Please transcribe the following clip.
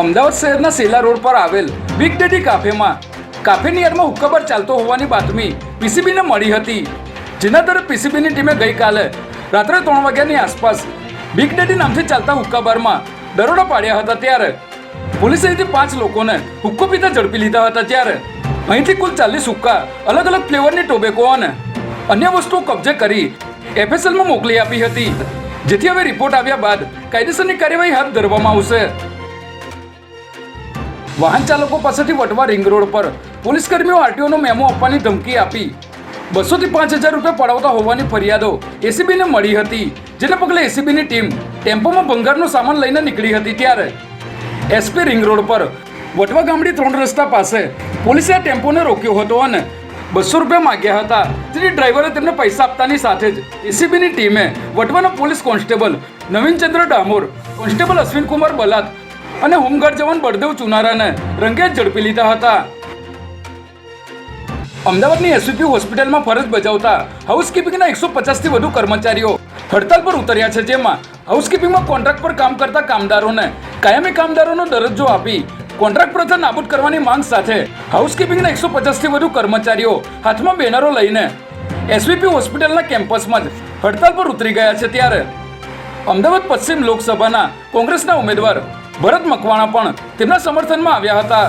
અમદાવાદ શહેરના સેલા રોડ પર આવેલ બિગ ડેડી કાફેમાં કાફેની યાર્ડમાં હુક્કાબાર ચાલતો હોવાની બાતમી પીસીબીને મળી હતી, જેના તરફ પીસીબીની ટીમે ગઈકાલે રાત્રે ત્રણ વાગ્યાની આસપાસ બિગ ડેડી નામથી ચાલતા હુક્કાબારમાં દરોડા પાડ્યા હતા ત્યારે પોલીસે અહીંથી પાંચ લોકોને હુક્કો પીતા ઝડપી લીધા હતા ત્યારે અહીંથી કુલ ચાલીસ હુક્કા અલગ અલગ ફ્લેવરની ટોબેકો અને અન્ય વસ્તુઓ કબજે કરી એફએસએલમાં મોકલી આપી હતી. જેથી હવે રિપોર્ટ આવ્યા બાદ કાયદેસરની કાર્યવાહી હાથ ધરવામાં આવશે. વાહન ચાલકો પાસેથી વટવા રિંગ રોડ પર પોલીસ કર્મીઓ આરટીઓનો મેમો આપવાની ધમકી આપી. બસોથી પાંચ હજાર રૂપિયા પડાવતા હોવાની ફરિયાદો એસીબીને મળી હતી, જેને પગલે એસીબીની ટીમ ટેમ્પોમાં ભંગારનો સામાન લઈને નીકળી હતી ત્યારે. એસપી રિંગ રોડ પર વટવા ગામડી ત્રણ રસ્તા પાસે પોલીસે આ ટેમ્પોને રોક્યો હતો અને બસો રૂપિયા માંગ્યા હતા. જેથી ડ્રાઈવરે તેમને પૈસા આપતાની સાથે જ એસીબીની ટીમે વટવાના police constable Navinchandra Damor, constable Ashwin Kumar Balat અને હોમગાર્ડ જવાન બળદેવ ચુનારાને રંગે ઝડપી લીધા હતા. અમદાવાદની એસવીપી હોસ્પિટલમાં ફરજ બજાવતા હાઉસકીપિંગના એકસો પચાસથી વધુ કર્મચારીઓ હડતાલ પર ઉતર્યા છે, જેમાં હાઉસકીપિંગમાં કોન્ટ્રાક્ટ પર કામ કરતા કામદારોને કાયમી કામદારોનો દરજ્જો આપી કોન્ટ્રાક્ટ પ્રથા નાબૂદ કરવાની માંગ સાથે હાઉસકીપિંગના એકસો પચાસથી વધુ કર્મચારીઓ હાથમાં બેનરો લઈને એસવીપી હોસ્પિટલના કેમ્પસમાં જ હડતાલ પર ઉતરી ગયા છે, ત્યારે અમદાવાદ પશ્ચિમ લોકસભાના કોંગ્રેસના ઉમેદવાર ભરત મકવાણા પણ તેમના સમર્થનમાં આવ્યા હતા.